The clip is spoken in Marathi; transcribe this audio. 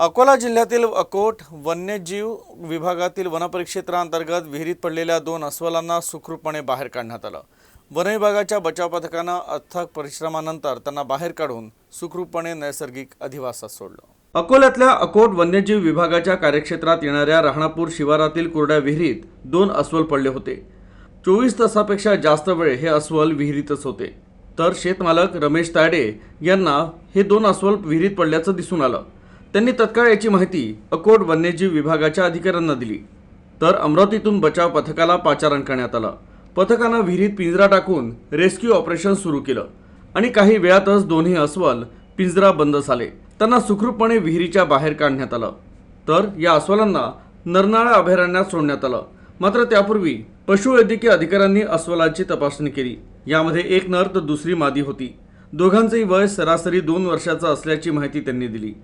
अकोला जिल्ह्यातील अकोट वन्यजीव विभागातील वनपरिक्षेत्रांतर्गत विहिरीत पडलेल्या दोन अस्वलांना सुखरूपपणे बाहेर काढण्यात आलं. वन विभागाच्या बचाव पथकानं अथक परिश्रमानंतर त्यांना बाहेर काढून सुखरूपपणे नैसर्गिक अधिवासात सोडलं. अकोल्यातल्या अकोट वन्यजीव विभागाच्या कार्यक्षेत्रात येणाऱ्या राहणापूर शिवारातील कोरड्या विहिरीत दोन अस्वल पडले होते. चोवीस तासापेक्षा जास्त वेळ हे अस्वल विहिरीतच होते. तर शेतमालक रमेश तायडे यांना हे दोन अस्वल विहिरीत पडल्याचं दिसून आलं. त्यांनी तत्काळ याची माहिती अकोट वन्यजीव विभागाच्या अधिकाऱ्यांना दिली. तर अमरावतीतून बचाव पथकाला पाचारण करण्यात आलं. पथकानं विहिरीत पिंजरा टाकून रेस्क्यू ऑपरेशन सुरू केलं आणि काही वेळातच दोन्ही अस्वल पिंजरा बंद झाले. त्यांना सुखरूपपणे विहिरीच्या बाहेर काढण्यात आलं. तर या अस्वलांना नरनाळा अभयारण्यात सोडण्यात आलं. मात्र त्यापूर्वी पशुवैद्यकीय अधिकाऱ्यांनी अस्वलांची तपासणी केली. यामध्ये एक नर तर दुसरी मादी होती. दोघांचंही वय सरासरी दोन वर्षाचं असल्याची माहिती त्यांनी दिली.